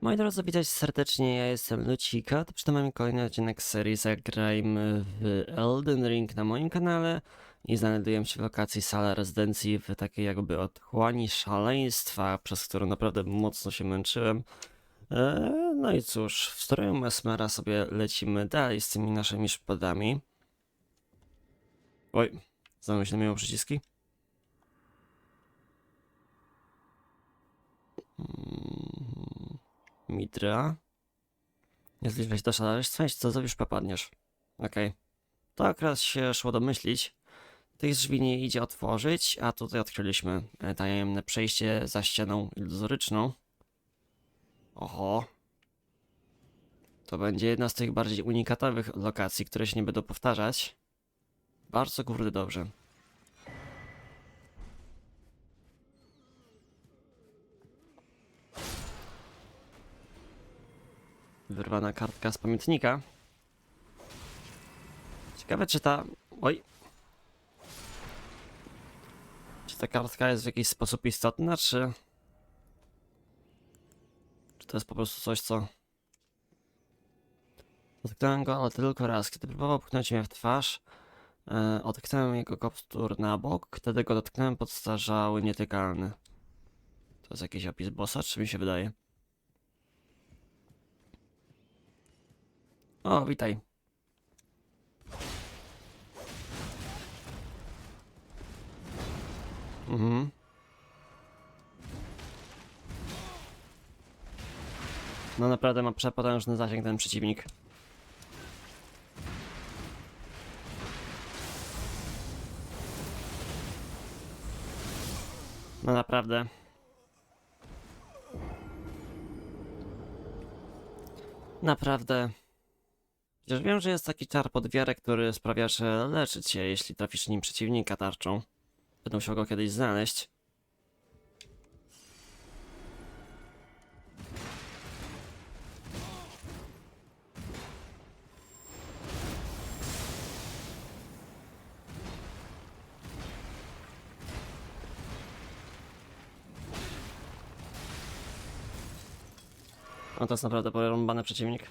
Moi drodzy, witajcie serdecznie, ja jestem Lucika, to przed nami kolejny odcinek serii Zagrajmy w Elden Ring na moim kanale i znajdujemy się w lokacji sala rezydencji w takiej jakby otchłani szaleństwa, przez którą naprawdę mocno się męczyłem. Eee, no i cóż, w stroju Mesmera sobie lecimy dalej z tymi naszymi szpadami. Oj, znowu się miało przyciski. Mm, Mitra. Nie zbliżaj się do jeśli co zrobisz, popadniesz. Okej. To akurat się szło domyślić. Tych drzwi nie idzie otworzyć, a tutaj odkryliśmy e, tajemne przejście za ścianą iluzoryczną. Oho. To będzie jedna z tych bardziej unikatowych lokacji, które się nie będą powtarzać. Bardzo kurde dobrze. Wyrwana kartka z pamiętnika. Ciekawe czy ta... Oj. Czy ta kartka jest w jakiś sposób istotna, czy... Czy to jest po prostu coś, co... Dotknąłem go, ale tylko raz. Kiedy próbował pchnąć mnie w twarz, e, odknąłem jego kopstur na bok, wtedy go dotknąłem podstarzały nietykalny. To jest jakiś opis bossa, czy mi się wydaje? O, witaj. Mhm. No naprawdę ma przepotężny zasięg ten przeciwnik. No naprawdę. Naprawdę. Chociaż wiem, że jest taki czar pod wiarę, który sprawia, że leczy cię, jeśli trafisz nim przeciwnika tarczą. Będę musiał go kiedyś znaleźć. No to jest naprawdę porąbany przeciwnik.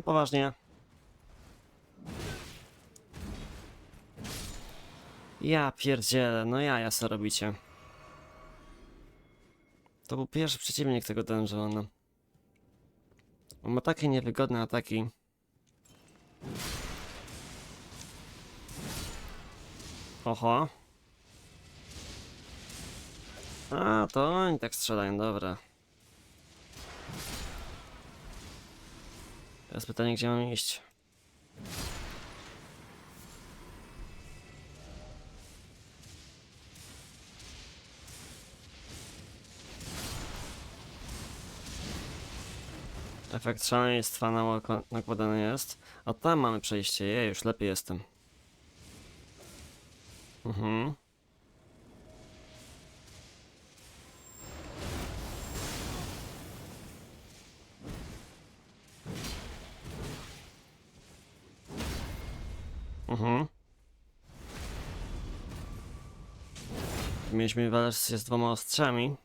No poważnie. Ja pierdzielę, no ja, ja co robicie. To był pierwszy przeciwnik tego dungeona. On ma takie niewygodne ataki. Oho. A, to oni tak strzelają, dobra. Teraz pytanie, gdzie mam iść? Efekt szaleństwa nakładany jest. A tam mamy przejście, je, już lepiej jestem. Mhm. Mhm. Mieliśmy walczyć z dwoma ostrzami.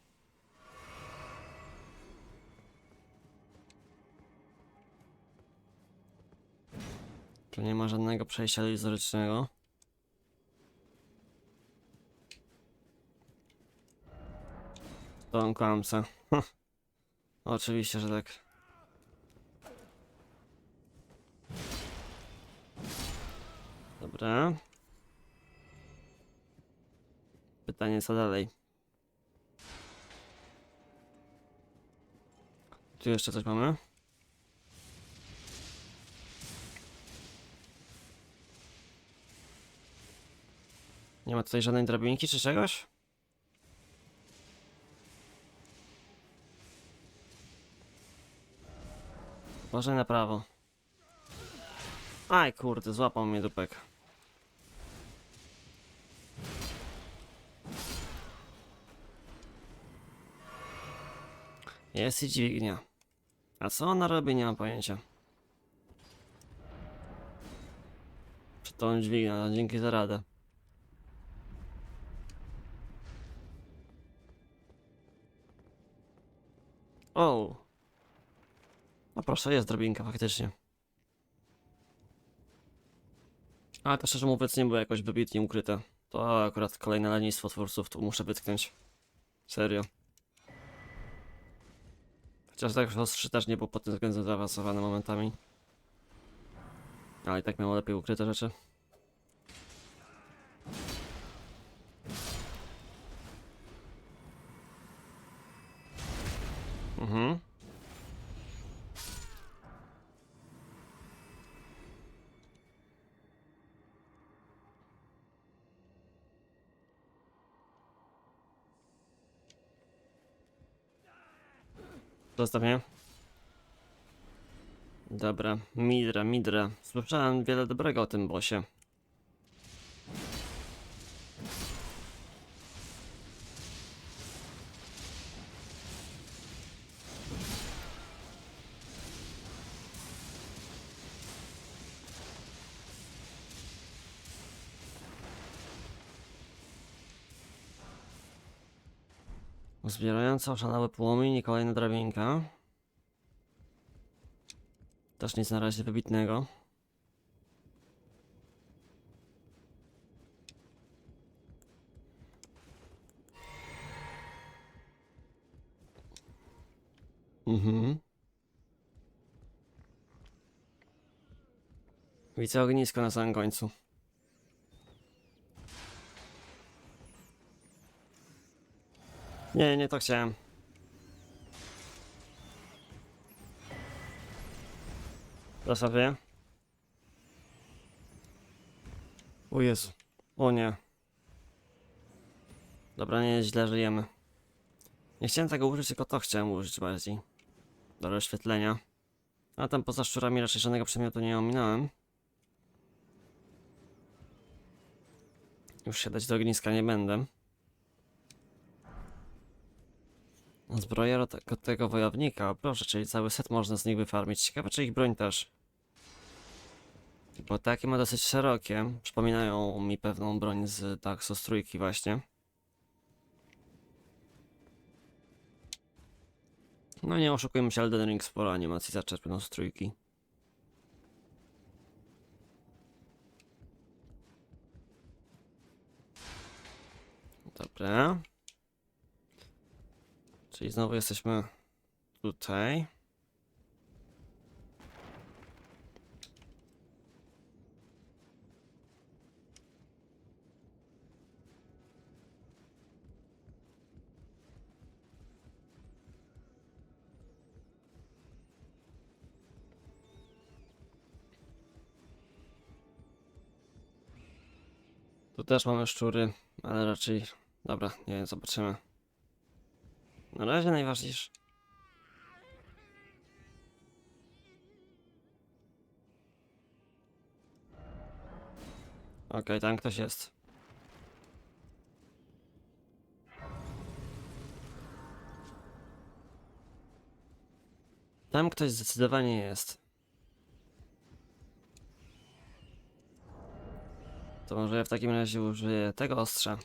Tu nie ma żadnego przejścia iluzorycznego. To on kłamca. Oczywiście, że tak. Dobra. Pytanie co dalej? Tu jeszcze coś mamy? Nie ma tutaj żadnej drabinki czy czegoś? Może na prawo. Aj kurde, złapał mnie dupek. Jest i dźwignia. A co ona robi, nie mam pojęcia. Przed tą dźwignią, no dzięki za radę. O! No proszę, jest drabinka faktycznie. Ale to szczerze mówiąc nie było jakoś wybitnie ukryte. To akurat kolejne lenistwo twórców, tu muszę wytknąć. Serio. Chociaż tak ostrzy też nie był pod tym względem zaawansowany momentami. Ale i tak miało lepiej ukryte rzeczy. Zostaw mnie. Dobra, Midra, Midra. Słyszałem wiele dobrego o tym bosie. Zbierająca oszalały płomień i kolejna drabinka. Też nic na razie wybitnego. Mhm. Widzę ognisko na samym końcu. Nie, nie to chciałem. Wie. O Jezu. O nie. Dobra, nie źle żyjemy. Nie chciałem tego użyć, tylko to chciałem użyć bardziej. Do rozświetlenia. A tam poza szczurami raczej żadnego przedmiotu nie ominąłem. Już się dać do ogniska nie będę. Zbroja ro- tego, wojownika, proszę, czyli cały set można z nich wyfarmić. Ciekawe, czy ich broń też. Bo takie ma dosyć szerokie. Przypominają mi pewną broń z Souls trójki właśnie. No nie oszukujmy się, Elden Ring sporo animacji zaczerpnął z trójki. Dobra. Czyli znowu jesteśmy tutaj. Tu też mamy szczury, ale raczej... Dobra, nie wiem, zobaczymy. Na razie najważniejsze. Okej, tam ktoś jest. Tam ktoś zdecydowanie jest. To może ja w takim razie użyję tego ostrza.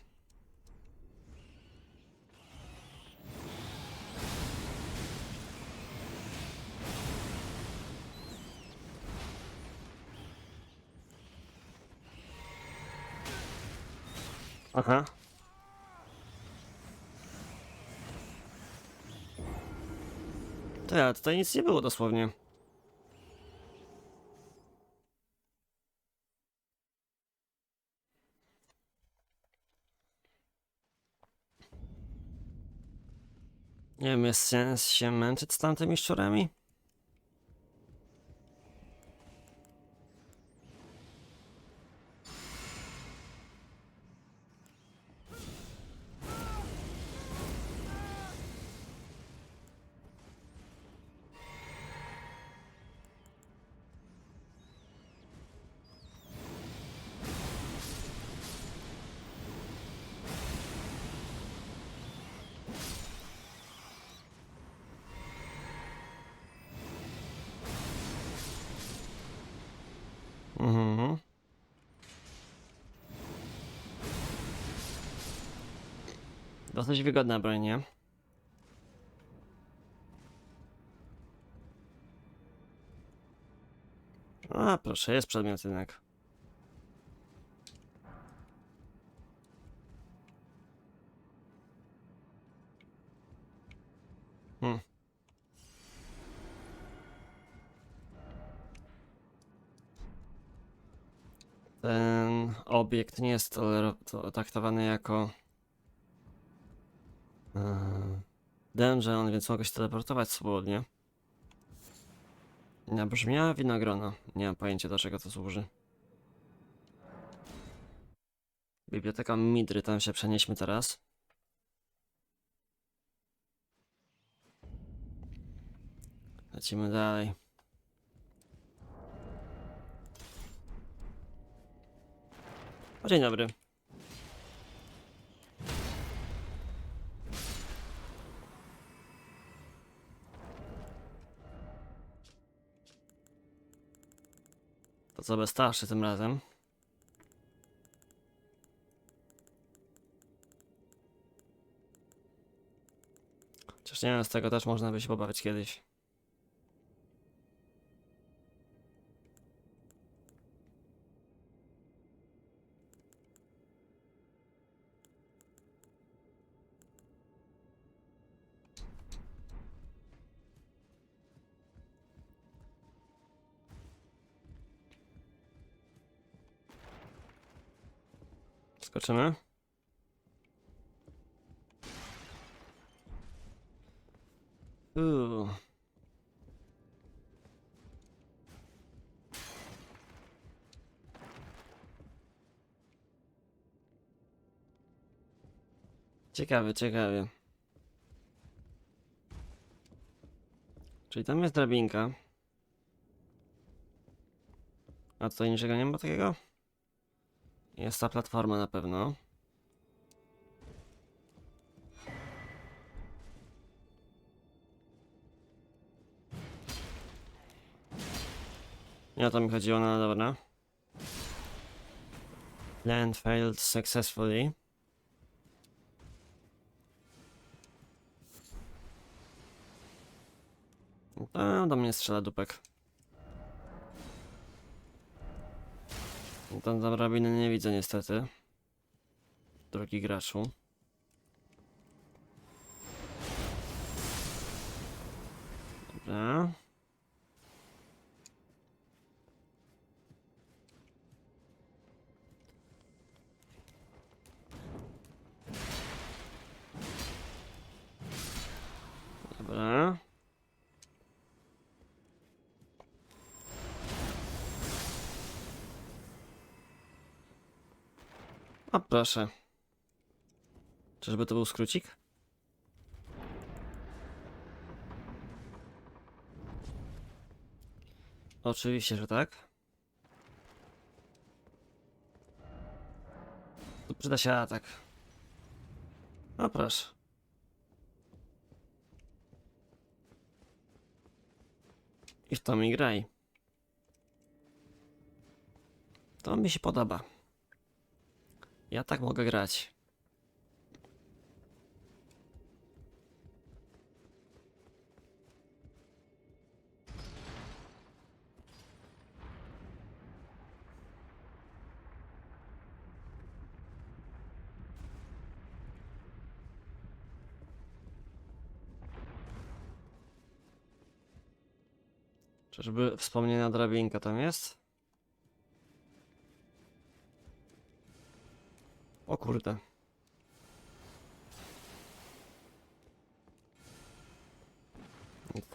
Aha. Ja, tutaj nic nie było dosłownie. Nie wiem, jest sens się męczyć z tamtymi szczurami? Dosyć wygodna broń, nie? A, proszę, jest przedmiot jednak. Hmm. Ten obiekt nie jest traktowany jako dungeon, więc mogę się teleportować swobodnie. Nie brzmiała winogrona. Nie mam pojęcia do czego to służy. Biblioteka Midry, tam się przenieśmy teraz. Lecimy dalej. Dzień dobry. To starszy tym razem. Chociaż nie wiem, z tego też można by się pobawić kiedyś. Skoczymy. Uuu. Ciekawe, ciekawe. Czyli tam jest drabinka. A tutaj niczego nie ma takiego? Jest ta platforma na pewno. Nie o to mi chodziło, no dobra. Land failed successfully. A, do mnie strzela dupek. Tam drabiny nie widzę niestety. Drogi graczu. Dobra. Dobra. A proszę. Czyżby to był skrócik? Oczywiście, że tak. Tu przyda się atak. A proszę. I w to mi graj. To mi się podoba. Ja tak mogę grać. Czyżby wspomniana drabinka tam jest? Kurde.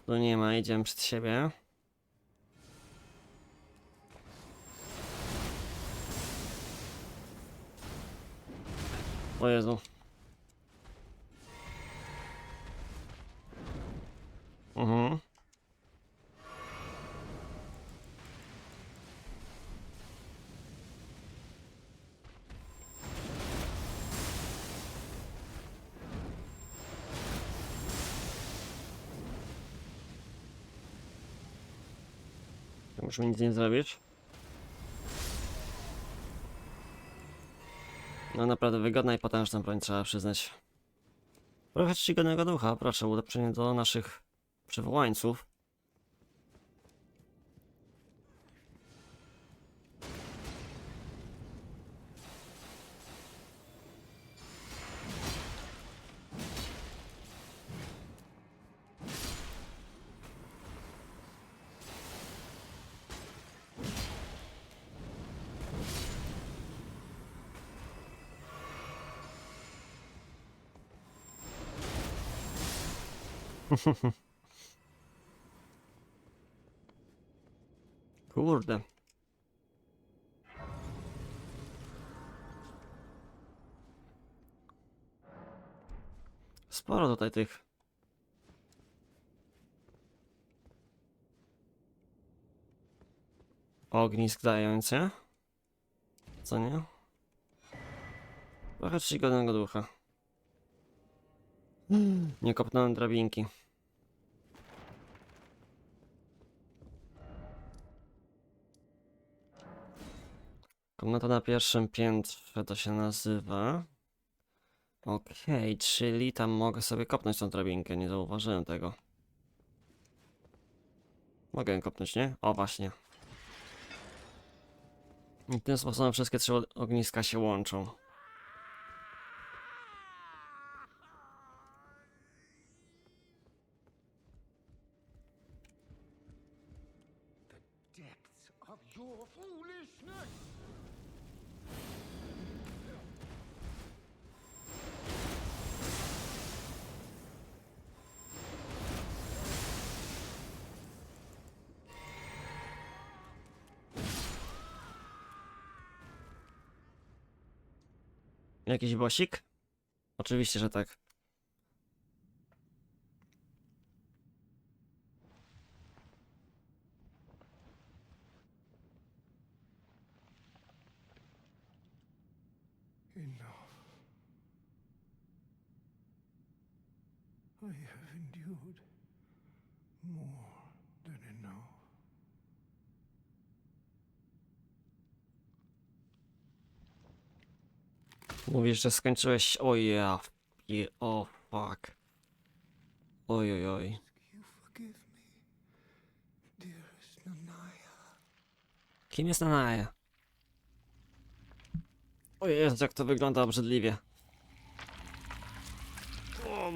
Tu nie ma, idziemy przed siebie. O Jezu. Możemy nic nie zrobić. No naprawdę wygodna i potężna broń, trzeba przyznać. Trochę czcigodnego ducha, proszę, ulepszenie do naszych przywołańców. Kurde. Sporo tutaj tych. Ognisk dające. Co nie? Trochę czcigodnego ducha. Nie kopnąłem drabinki. Komnata na pierwszym piętrze to się nazywa. Okej, czyli tam mogę sobie kopnąć tą drabinkę, nie zauważyłem tego. Mogę ją kopnąć, nie? O, właśnie. I tym sposobem wszystkie trzy ogniska się łączą. Of your foolishness! Jakiś bosik? Oczywiście, że tak. Mówisz, że skończyłeś. O ja. I o fuck. Oj, oj, oj. Nanaya. Kim jest Nanae? O Jezu, jak to wygląda obrzydliwie. O.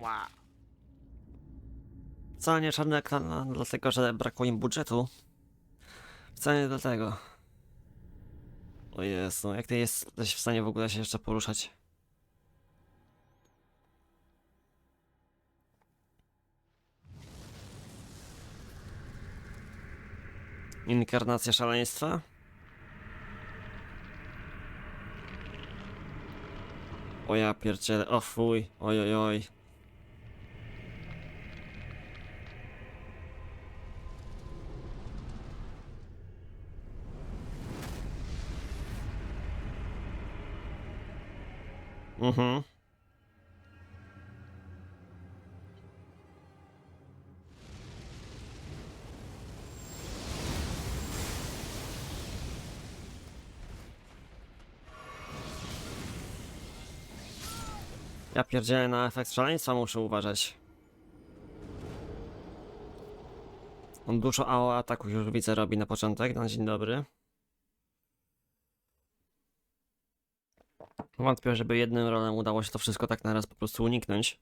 Ła. Wcale nie czarny ekran, dlatego że brakło im budżetu. Wcale nie dlatego. O Jezu, jak ty jesteś w stanie w ogóle się jeszcze poruszać? Inkarnacja szaleństwa? O ja pierdzielę, o fuj, oj oj Mhm. Ja pierdzielę na efekt szaleństwa muszę uważać. On dużo AO ataków już widzę robi na początek, na dzień dobry. Wątpię, żeby jednym rolem udało się to wszystko tak naraz po prostu uniknąć.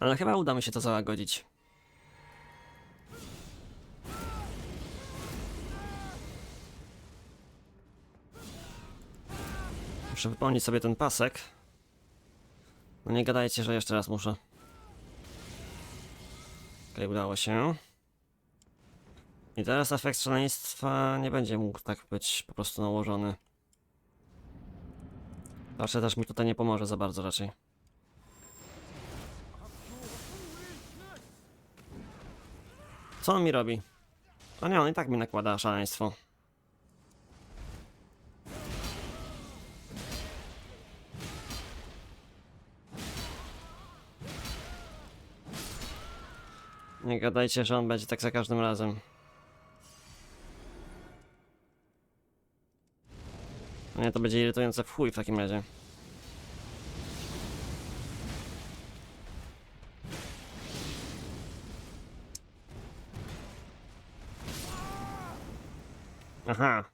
Ale chyba uda mi się to załagodzić. Muszę wypełnić sobie ten pasek. No nie gadajcie, że jeszcze raz muszę. Okej, udało się. I teraz efekt szaleństwa nie będzie mógł tak być po prostu nałożony. Raczej też mi tutaj nie pomoże za bardzo raczej. Co on mi robi? No nie, on i tak mi nakłada szaleństwo. Nie gadajcie, że on będzie tak za każdym razem. Nie, to będzie irytujące w chuj w takim razie. Aha.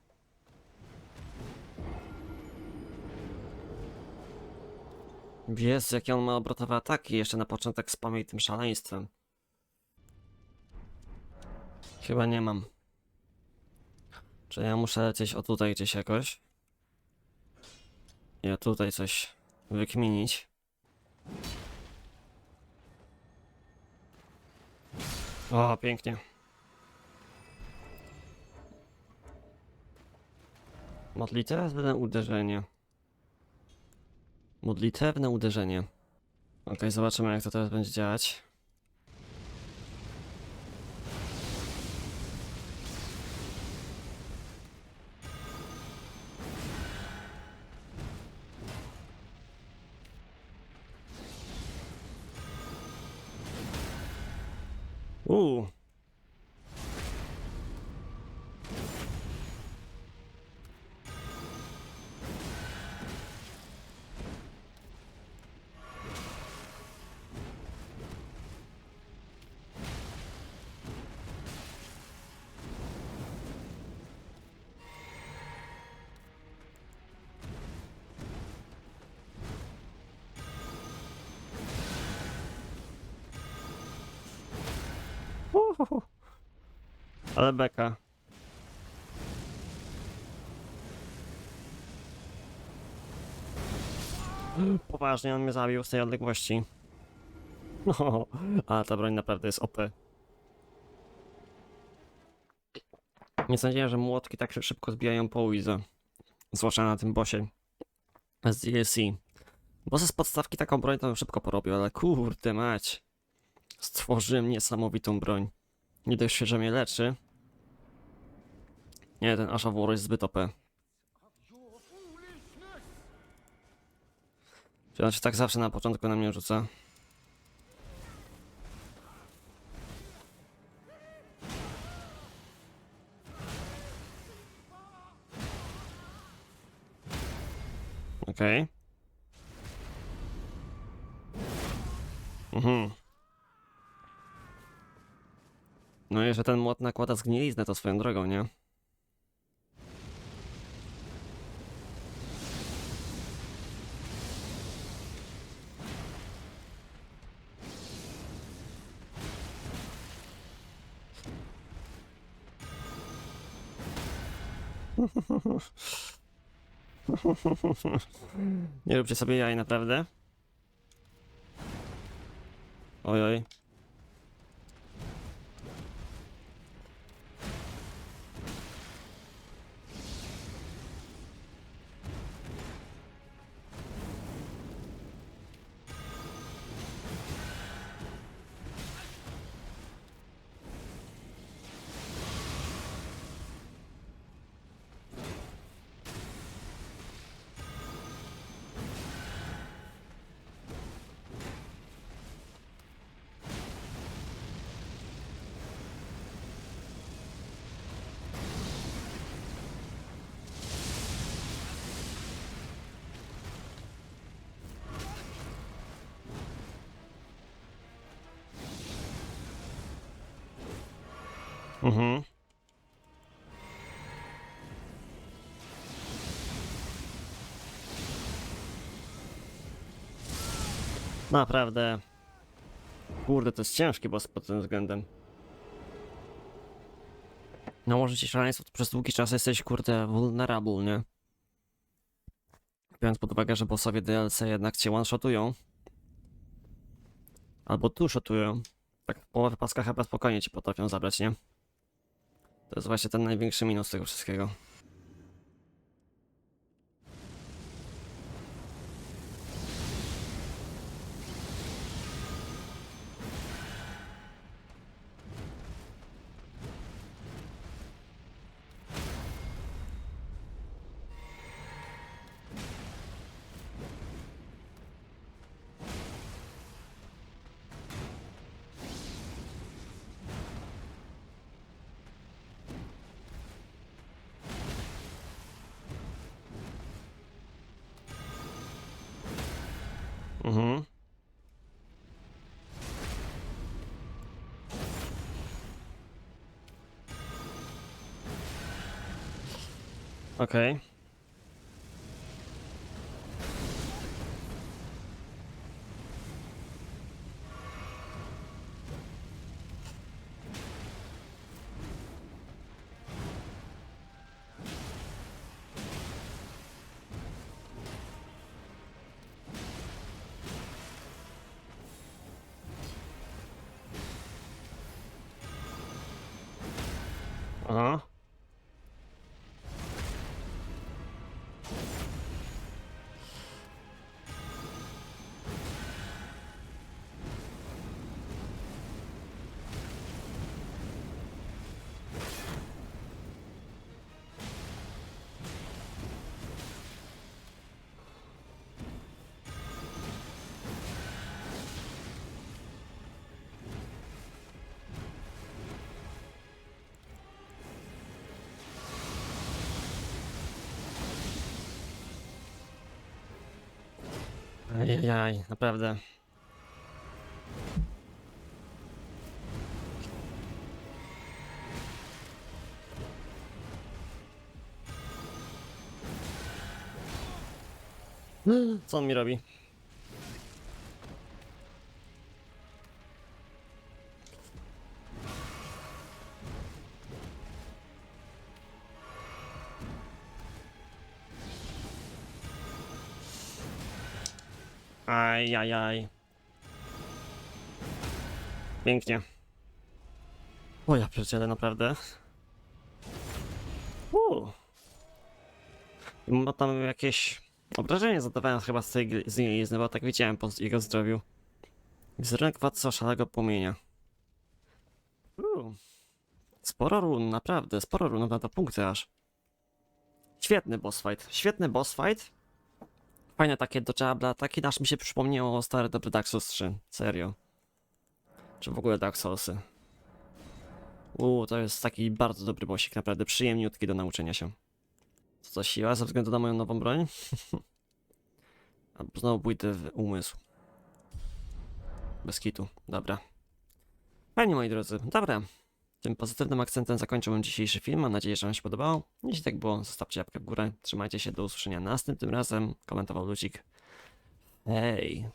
Jezu, jakie on ma obrotowe ataki, jeszcze na początek spamię tym szaleństwem. Chyba nie mam. Czy ja muszę lecieć o tutaj gdzieś jakoś? O tutaj coś wykminić. O, pięknie. Modlitewne uderzenie. Modlitewne uderzenie. Ok, zobaczymy jak to teraz będzie działać. Uuu. Ale beka. Poważnie, on mnie zabił z tej odległości. No, a ta broń naprawdę jest OP. Nie sądziłem, że młotki tak szybko zbijają po Wiza. Zwłaszcza na tym bossie. Z DLC. Bossy z podstawki taką broń bym szybko porobił, ale kurde mać. Stworzyłem niesamowitą broń. Nie dość, że mnie leczy. Nie, ten Asha War jest zbyt OP. Your foolishness! Czy on się tak zawsze na początku na mnie rzuca? Okej. Mhm. No i że ten młot nakłada zgniliznę to swoją drogą, nie? Nie róbcie sobie jaj, naprawdę. Ojoj. Mhm. Naprawdę. Kurde, to jest ciężki boss pod tym względem. No może ci szaleństwo, to przez długi czas jesteś kurde vulnerable, nie? Biorąc pod uwagę, że bossowie DLC jednak cię one-shotują. Albo two-shotują. Tak połowę paska chyba spokojnie ci potrafią zabrać, nie? To jest właśnie ten największy minus tego wszystkiego. Okej. Aha. Ajajaj, naprawdę. Co on mi robi? Ajajaj. Pięknie. O ja pierdzielę, naprawdę. Uuu. Ma tam jakieś obrażenie zadawałem chyba z tej jezdny, bo tak widziałem po jego zdrowiu. Wizerunek władcy szalego płomienia. Uuu. Sporo run, naprawdę, sporo run na to punkty aż. Świetny boss fight, świetny boss fight. Fajne takie do Jabla, taki nasz mi się przypomniało stare dobre Dark Souls 3, serio. Czy w ogóle Dark Soulsy. Uuu, to jest taki bardzo dobry bossik, naprawdę przyjemniutki do nauczenia się. Co to siła ze względu na moją nową broń? Albo znowu pójdę w umysł. Bez kitu, dobra. Fajnie moi drodzy, dobra. Tym pozytywnym akcentem zakończyłem dzisiejszy film. Mam nadzieję, że Wam się podobało. Jeśli tak było, zostawcie łapkę w górę. Trzymajcie się, do usłyszenia następnym razem. Komentował Lucik. Hej.